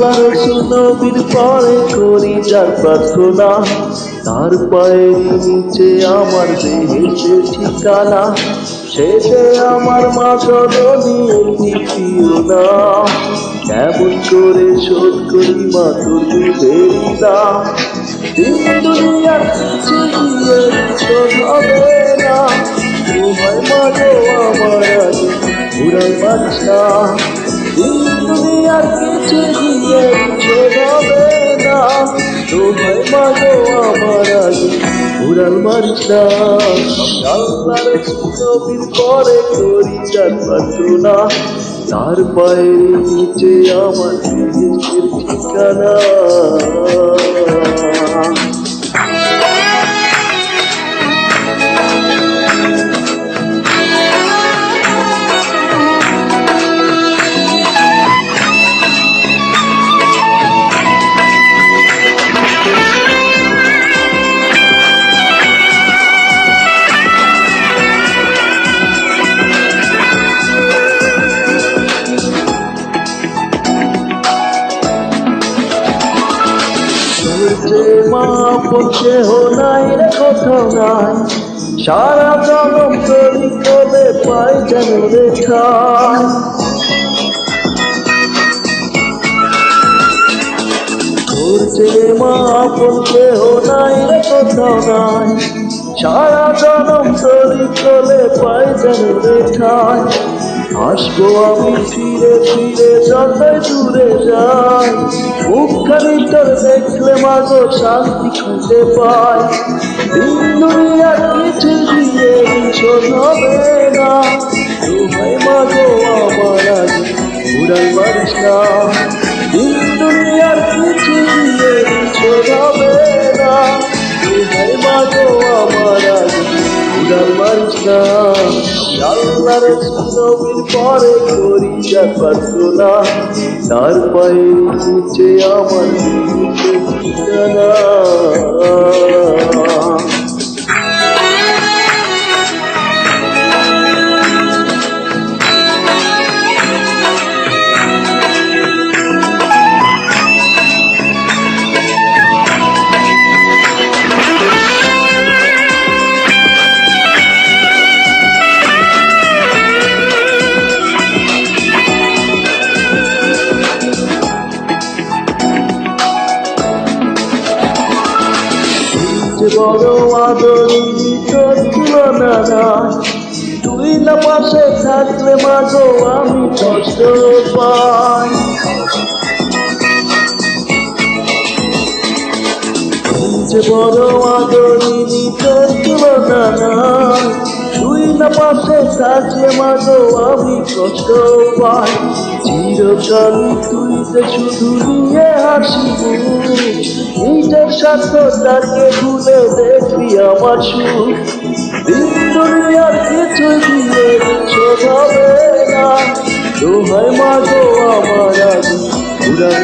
আল্লাহ নবীর পরে করি যার প্রার্থনা। তার পায়ের নিচে আমার দেহের ঠিকানা। শেষে আমার মা জননী দ্বিতীয় না কেমন করে শোধ করি মা তোর দুধের দাম আমার বাচ্চা দুনিয়ার কিছু দিয়ে না। তোমায় মা গো আমার আগে, উড়াল বাচ্চা আল্লাহর নবীর পরে করি যার প্রার্থনা তার পায়ের নিচে আমার ঠিকানা। যে মা পড়ছে হো নাই রে কোথাও নাই। সারা জনম তরি করে পাই যেন রেখা। যে মা পড়ছে হো নাই রে কোথাও নাই। সারা জনম তরি করে পাই যেন রেখায় আসব আমি ফিরে ফিরে যতই দূরে যাই, মুখখানি তোর দেখলে মাগো শান্তি খুঁজে পাই। দিন দুনিয়ার কিছু দিয়ে শোধ হবে না, তোমায় মাগো আমার আগে উড়াল মারিস না। দিন দুনিয়ার কিছু দিয়ে শোধ হবে না, তোমায় মাগো আমার উড়াল মারিস না। আল্লাহর নবীর পরে করি প্রার্থনা তার পায়ে নিচে আমার ঠিকানা। বড় আদরি নাই তুই না পাশে থাকলে মাগো আমি কষ্ট পাই। যে বড় আদরি তোর তুলনা নাই তুই না পাশে থাকলে মাগো আমি কষ্ট পাই চিরকাল তুই যে শুধু নিয়ে হাসিবি। নিজের তাকে ভুলে দেখবি আমার সুখ দিন দুনিয়ার কিছু দিয়ে শোধ না। তোমায় মাগো আমার আগে উড়ান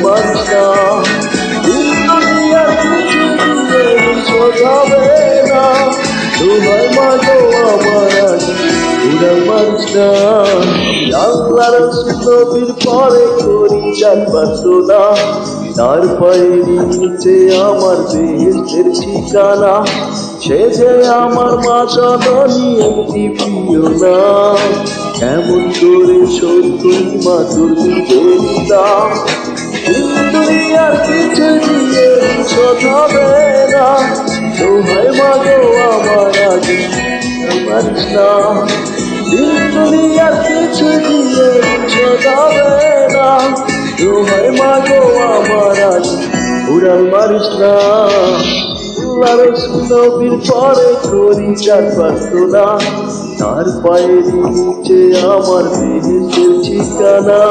দিন দুনিয়ার কিছু দিয়ে শোধ না। তোমায় মাগো আমার আগে উড়ান মারিস না আল্লাহর নবীর পরে করি যার তার পায়ের নিচে আমার দেশের ঠিকানা সে যে আমার মা জননী একটি প্রিয় না কেমন করে সত্যি মা তোর দুধের দাম দিন দুনিয়ার কিছু দিয়ে শোধ হবে না তোমায় মাগো আমার আগে আমার দুনিয়ার কিছু দিয়ে শোধ না। আমার উড়াল মারিস না। আল্লাহর নবীর পরে করি প্রার্থনা তার পায়ের নিচে আমার দেশের ঠিকানা।